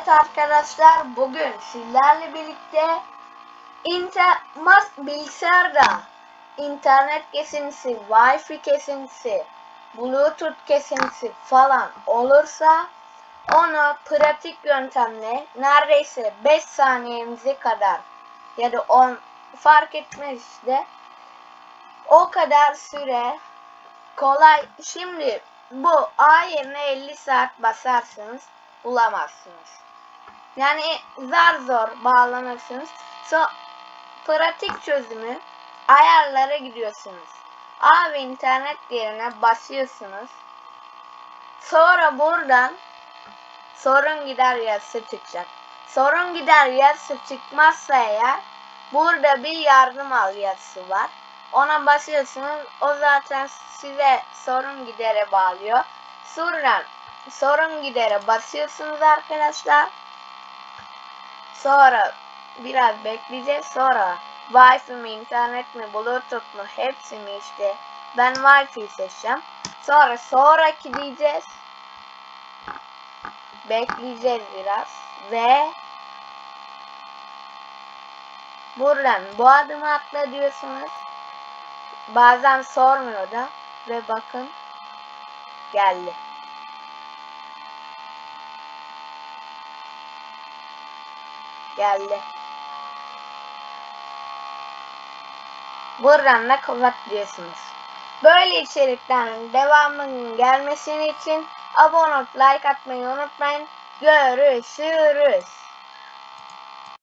Evet arkadaşlar bugün sizlerle birlikte inter mas bilgisayarda internet kesintisi, wifi kesintisi, bluetooth kesintisi falan olursa onu pratik yöntemle neredeyse 5 saniyemize kadar ya da 10 fark etmez işte o kadar süre kolay şimdi bu A yerine 50 saat basarsınız bulamazsınız. Yani zar zor bağlanırsınız. So, pratik çözümü ayarlara gidiyorsunuz. A internet yerine basıyorsunuz. Sonra buradan sorun gider yazısı çıkacak. Sorun gider yazısı çıkmazsa eğer burada bir yardım al yazısı var. Ona basıyorsunuz. O zaten size sorun gidere bağlıyor. Sonra sorun gidere basıyorsunuz arkadaşlar. Sonra biraz bekleyeceğiz. Sonra Wi-Fi mi, internet mi, Bluetooth mu hepsi mi işte. Ben Wi-Fi seçeceğim. Sonra sonraki diyeceğiz. Bekleyeceğiz biraz. Ve buradan bu adımı atla diyorsunuz. Bazen sormuyor da. Ve bakın geldi. Geldi. Buradan da kapat diyorsunuz. Böyle içeriklerin devamının gelmesini için abone olup like atmayı unutmayın. Görüşürüz.